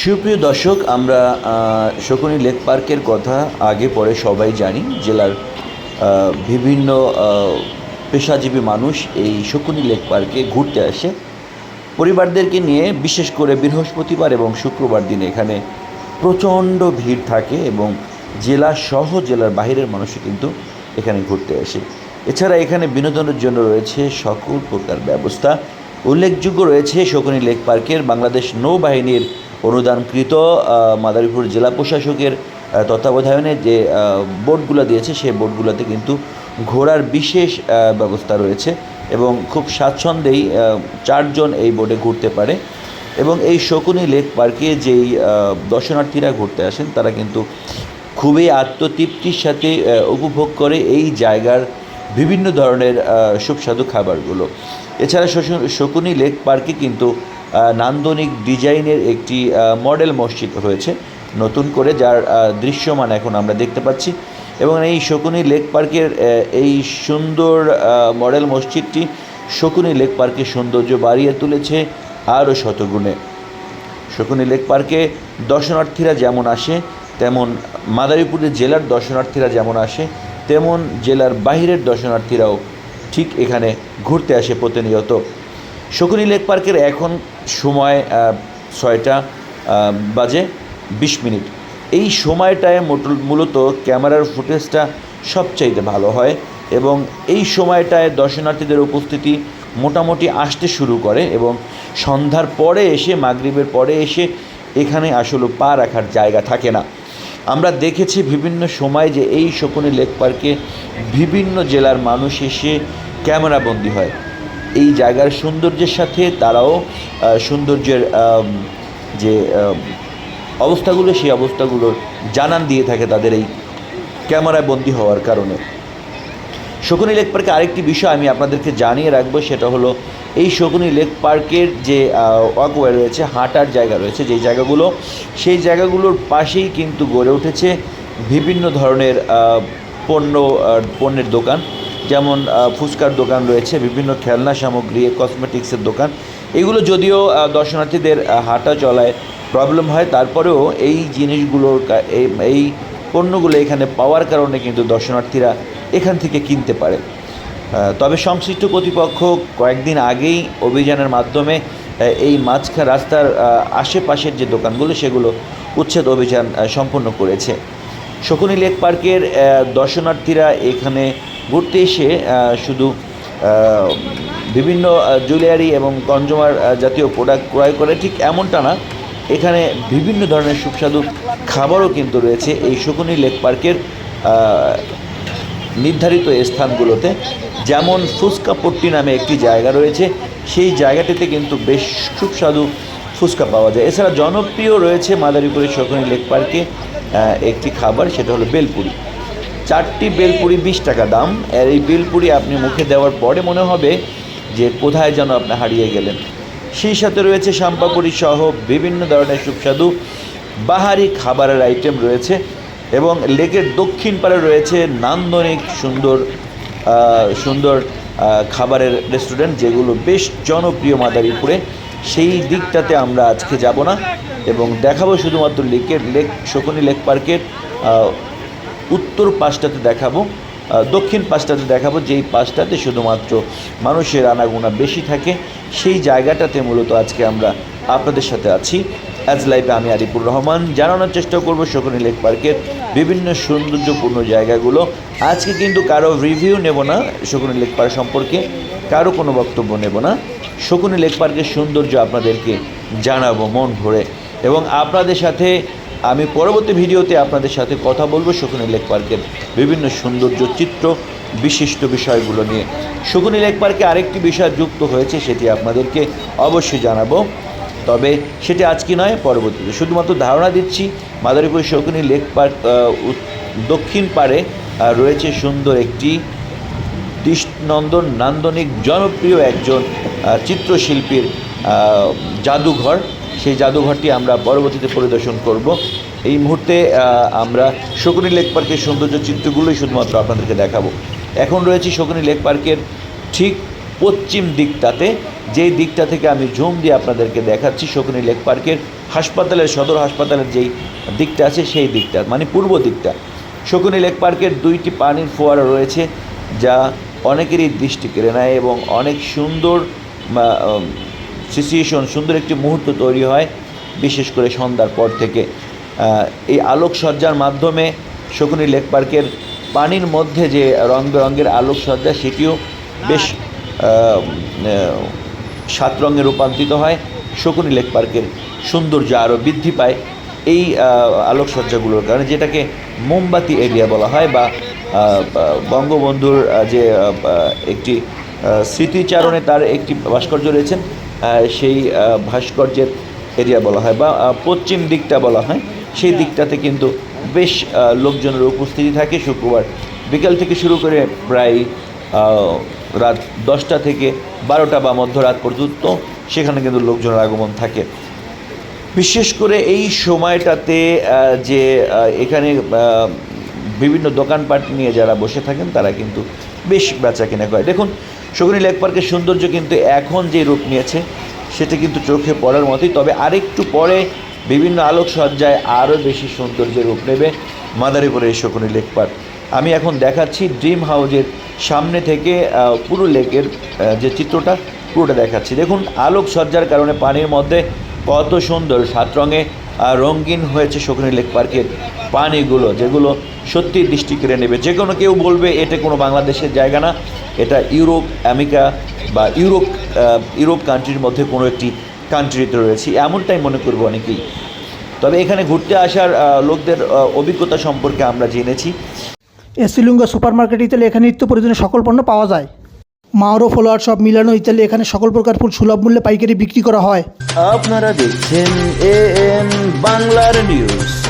সুপ্রিয় দর্শক, আমরা শকুনি লেক পার্কের কথা আগে পরে সবাই জানি। জেলার বিভিন্ন পেশাজীবী মানুষ এই শকুনি লেক পার্কে ঘুরতে আসে। পরিবারদেরকে নিয়ে, বিশেষ করে বৃহস্পতিবার এবং শুক্রবার দিন এখানে প্রচণ্ড ভিড় থাকে এবং জেলা সহ জেলার বাইরের মানুষও কিন্তু এখানে ঘুরতে আসে। এছাড়া এখানে বিনোদনের জন্য রয়েছে সকল প্রকার ব্যবস্থা। উল্লেখযোগ্য রয়েছে শকুনি লেক পার্কের বাংলাদেশ নৌবাহিনীর অনুদানকৃত মাদারীপুর জেলা প্রশাসকের তত্ত্বাবধানে যে বোটগুলো দিয়েছে, সেই বোটগুলোতে কিন্তু ঘোরার বিশেষ ব্যবস্থা রয়েছে এবং খুব স্বাচ্ছন্দ্যেই চারজন এই বোটে ঘুরতে পারে এবং এই শকুনি লেক পার্কে যেই দর্শনার্থীরা ঘুরতে আসেন, তারা কিন্তু খুবই আত্মতৃপ্তির সাথে উপভোগ করে এই জায়গার বিভিন্ন ধরনের সুস্বাদু খাবারগুলো। এছাড়া শকুনি লেক পার্কে কিন্তু নান্দনিক ডিজাইনের একটি মডেল মসজিদ হয়েছে নতুন করে, যার দৃশ্যমান এখন আমরা দেখতে পাচ্ছি। এবং এই শকুনি লেক পার্কের এই সুন্দর মডেল মসজিদটি শকুনি লেক পার্কের সৌন্দর্য বাড়িয়ে তুলেছে আরও শতগুণে। শকুনি লেক পার্কে দর্শনার্থীরা যেমন আসে, তেমন মাদারীপুরের জেলার দর্শনার্থীরা যেমন আসে, তেমন জেলার বাইরের দর্শনার্থীরাও ঠিক এখানে ঘুরতে আসে প্রতিনিয়ত। শকুনি লেক পার্কের এখন সময় ছয়টা বাজে বিশ মিনিট। এই সময়টায় মূলত ক্যামেরার ফুটেজটা সবচাইতে ভালো হয় এবং এই সময়টায় দর্শনার্থীদের উপস্থিতি মোটামুটি আসতে শুরু করে এবং সন্ধ্যার পরে এসে, মাগরিবের পরে এসে এখানে আসলে পা রাখার জায়গা থাকে না। আমরা দেখেছি বিভিন্ন সময় যে এই শকুনি লেক পার্কে বিভিন্ন জেলার মানুষ এসে ক্যামেরাবন্দি হয়। এই জায়গার সৌন্দর্যের সাথে তারাও সৌন্দর্যের যে অবস্থাগুলো, সেই অবস্থাগুলোর জানান দিয়ে থাকে তাদের এই ক্যামেরায় বন্দি হওয়ার কারণে। শকুনি লেক পার্কে আরেকটি বিষয় আমি আপনাদেরকে জানিয়ে রাখব, সেটা হলো এই শকুনি লেক পার্কের যে ওয়াকওয়ে রয়েছে, হাঁটার জায়গা রয়েছে, যেই জায়গাগুলো, সেই জায়গাগুলোর পাশেই কিন্তু গড়ে উঠেছে বিভিন্ন ধরনের পণ্য পণ্যের দোকান। যেমন ফুচকার দোকান রয়েছে, বিভিন্ন খেলনা সামগ্রী কসমেটিক্সের দোকান। এগুলো যদিও দর্শনার্থীদের হাঁটা চলায় প্রবলেম হয়, তারপরেও এই জিনিসগুলোর এই- পণ্যগুলো এখানে পাওয়ার কারণে কিন্তু দর্শনার্থীরা এখান থেকে কিনতে পারে। তবে সংশ্লিষ্ট কর্তৃপক্ষ কয়েকদিন আগেই অভিযানের মাধ্যমে এই মাঝখা রাস্তার আশেপাশের যে দোকানগুলো, সেগুলো উচ্ছেদ অভিযান সম্পন্ন করেছে। শকুনি লেক পার্কের দর্শনার্থীরা এখানে ঘুরতে এসে শুধু বিভিন্ন জুয়েলারি এবং কনজুমার জাতীয় প্রোডাক্ট ক্রয় করে, ঠিক এমনটা না। এখানে বিভিন্ন ধরনের সুস্বাদু খাবারও কিন্তু রয়েছে এই শকুনি লেক পার্কের নির্ধারিত স্থানগুলোতে। যেমন ফুচকাপট্টি নামে একটি জায়গা রয়েছে, সেই জায়গাটিতে কিন্তু বেশ সুস্বাদু ফুচকা পাওয়া যায়। এছাড়া জনপ্রিয় রয়েছে মাদারীপুরের শকুনি লেক পার্কে একটি খাবার, সেটা হলো বেলপুরি। চারটি বেলপুরি বিশ টাকা দাম। আর এই বেলপুরি আপনি মুখে দেওয়ার পরে মনে হবে যে কোথায় যেন আপনি হারিয়ে গেলেন। সেই সাথে রয়েছে শাম্পাপুরি সহ বিভিন্ন ধরনের সুস্বাদু বাহারি খাবারের আইটেম রয়েছে এবং লেকের দক্ষিণ পাড়ে রয়েছে নান্দনিক সুন্দর সুন্দর খাবারের রেস্টুরেন্ট যেগুলো বেশ জনপ্রিয় মাদারীপুরে। সেই দিকটাতে আমরা আজকে যাব না এবং দেখাবো শুধুমাত্র লেকের লেক শকুনি লেক পার্কের উত্তর পাশটাতে দেখাবো দক্ষিণ পাশটাতে দেখাবো, যেই পাশটাতে শুধুমাত্র মানুষের আনাগোনা বেশি থাকে, সেই জায়গাটাতে মূলত আজকে আমরা আপনাদের সাথে আছি। অ্যাজ লাইফে আমি আরিপুর রহমান, জানানোর চেষ্টা করব শকুনি লেক পার্কের বিভিন্ন সৌন্দর্যপূর্ণ জায়গাগুলো। আজকে কিন্তু কারও রিভিউ নেব না শকুনি লেক পার্ক সম্পর্কে, কারও কোনো বক্তব্য নেব না। শকুনি লেক পার্কের সৌন্দর্য আপনাদেরকে জানাব মন ভরে। এবং আপনাদের সাথে আমি পরবর্তী ভিডিওতে আপনাদের সাথে কথা বলব শকুনি লেক পার্কের বিভিন্ন সৌন্দর্য চিত্র বিশিষ্ট বিষয়গুলো নিয়ে। শকুনি লেক পার্কে আরেকটি বিষয় যুক্ত হয়েছে সেটি আপনাদেরকে অবশ্যই জানাব। তবে সেটি আজকে নয় পরবর্তীতে। শুধুমাত্র ধারণা দিচ্ছি মাদারীপুর শকুনি লেক পার্ক দক্ষিণ আহ, রয়েছে সুন্দর একটি দৃষ্টিনন্দন নান্দনিক জনপ্রিয় একজন চিত্রশিল্পীর জাদুঘর। সেই জাদুঘরটি আমরা পরবর্তীতে পরিদর্শন করব। এই মুহূর্তে আমরা শকুনি লেক পার্কের সৌন্দর্য চিত্রগুলোই শুধুমাত্র আপনাদেরকে দেখাবো। এখন রয়েছে শকুনি লেক পার্কের ঠিক পশ্চিম দিকটাতে। যেই দিকটা থেকে আমি জুম দিয়ে আপনাদেরকে দেখাচ্ছি, শকুনি লেক পার্কের হাসপাতালের, সদর হাসপাতালের যেই দিকটা আছে, সেই দিকটা মানে পূর্ব দিকটা। শকুনি লেক পার্কের দুইটি পানির ফোয়ারা রয়েছে, যা অনেকেরই দৃষ্টি কেড়ে নেয় এবং অনেক সুন্দর সিচুয়েশন, সুন্দর একটি মুহূর্ত তৈরি হয়, বিশেষ করে সন্ধ্যার পর থেকে। এই আলোকসজ্জার মাধ্যমে শকুনি লেক পার্কের পানির মধ্যে যে রং বেরঙের আলোকসজ্জা, সেটিও বেশ সাত রঙে রূপান্তরিত হয়। শকুনি লেক পার্কের সৌন্দর্য আরও বৃদ্ধি পায় এই আলোকসজ্জাগুলোর কারণে, যেটাকে মোমবাতি এরিয়া বলা হয় বা বঙ্গবন্ধুর যে একটি স্মৃতিচারণে তার একটি ভাস্কর্য রয়েছেন সেই ভাস্কর্যের এরিয়া বলা হয় বা পশ্চিম দিকটা বলা হয়, সেই দিকটাতে কিন্তু বেশ লোকজনের উপস্থিতি থাকে শুক্রবার বিকেল থেকে শুরু করে প্রায় রাত দশটা থেকে বারোটা বা মধ্যরাত পর্যন্ত সেখানে কিন্তু লোকজনের আগমন থাকে। বিশেষ করে এই সময়টাতে যে এখানে বিভিন্ন দোকানপাট নিয়ে যারা বসে থাকেন তারা কিন্তু বেশ বেচা কেনা করে দেখুন, শকুনি লেক পার্কের সৌন্দর্য কিন্তু এখন যে রূপ নিয়েছে, সেটা কিন্তু চোখে পড়ার মতোই। তবে আরেকটু পরে বিভিন্ন আলোকসজ্জায় আরও বেশি সৌন্দর্যের রূপ নেবে মাদারীপুরের শকুনি লেক পার্ক। আমি এখন দেখাচ্ছি ড্রিম হাউজের সামনে থেকে পুরো লেকের যে চিত্রটা, পুরোটা দেখাচ্ছি। দেখুন, আলোকসজ্জার কারণে পানির মধ্যে কত সুন্দর সাত রঙে রঙিন হয়েছে শকুনি লেক পার্কের পানিগুলো, যেগুলো সত্যি দৃষ্টি কেড়ে নেবে। যে কোনো কেউ বলবে, এটা কোনো বাংলাদেশের জায়গা না, এটা ইউরোপ, আমেরিকা বা ইউরোপ ইউরোপ কান্ট্রির মধ্যে কোনো একটি কান্ট্রিতে রয়েছে। এমনটাই মনে করব অনেকেই। তবে এখানে ঘুরতে আসার লোকদের অভিজ্ঞতা সম্পর্কে আমরা জেনেছি। এসিলুঙ্গা সুপার মার্কেট এখানে নিত্য প্রয়োজনীয় সকল পণ্য পাওয়া যায়। মাওরো ফলোয়ার সব মিলানো ইত্যাদি এখানে সকল প্রকার ফুল সুলভ মূল্যে পাইকারি বিক্রি করা হয়। আপনারা দেখছেন এ এন বাংলার নিউজ